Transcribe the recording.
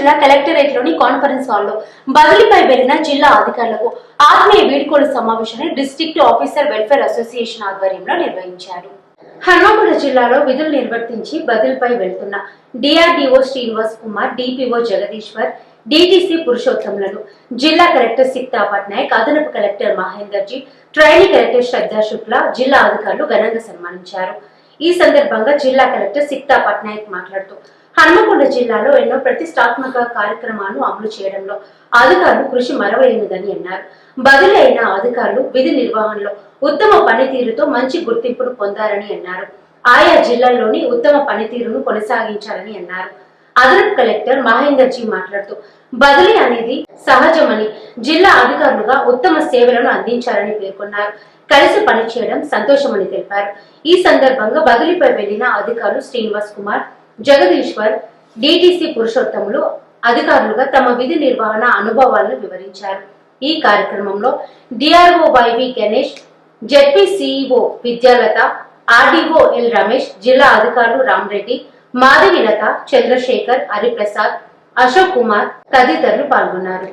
జిల్లా కలెక్టరేట్లోని కాన్ఫరెన్స్ హాల్లో బదిలీపై వెళ్ళిన జిల్లా అధికారులకు ఆత్మీయ వీడ్కోలు సమావేశాన్ని డిస్ట్రిక్ట్ ఆఫీసర్ వెల్ఫేర్ అసోసియేషన్ ఆధ్వర్యంలో నిర్వహించారు. హన్మకొండ జిల్లాలో విధులు నిర్వర్తించి బదిలీపై వెళ్తున్న DRDO Srinivas Kumar DPO Jagadishwar DTC పురుషోత్తములను జిల్లా కలెక్టర్ సిక్తా పట్నాయక్ అదనపు collector Mahender ji training collector Shraddha Shukla జిల్లా అధికారులు ఘనంగా సన్మానించారు. ఈ సందర్భంగా జిల్లా కలెక్టర్ సిక్తా పట్నాయక్ మాట్లాడుతూ హన్మకొండ జిల్లాలో ఎన్నో ప్రతిష్టాత్మక కార్యక్రమాలను అమలు చేయడంలో అధికారులు కృషి మరవలేనిదని అన్నారు. బదిలీ అయిన అధికారులు విధి నిర్వహణలో ఉత్తమ పనితీరుతో మంచి గుర్తింపును పొందారని అన్నారు. ఆయా జిల్లాల్లోని ఉత్తమ పనితీరును కొనసాగించాలని అన్నారు. అదనపు కలెక్టర్ మహేందర్ జీ మాట్లాడుతూ బదిలీ అనేది సహజమని జిల్లా అధికారులుగా ఉత్తమ సేవలను అందించారని పేర్కొన్నారు. కలిసి పనిచేయడం సంతోషమని తెలిపారు. ఈ సందర్భంగా బదిలీపై వెళ్ళిన అధికారులు శ్రీనివాస్ కుమార్ జగదీశ్వర్ డిటిసి పురుషోత్తములు అధికారులుగా తమ విధి నిర్వహణ అనుభవాలను వివరించారు. ఈ కార్యక్రమంలో DRO YV Ganesh ZP CEO Vidyalatha RDO L Ramesh జిల్లా అధికారులు రామరెడ్డి మాధవిలత చంద్రశేఖర్ హరిప్రసాద్ అశోక్ కుమార్ తదితరులు పాల్గొన్నారు.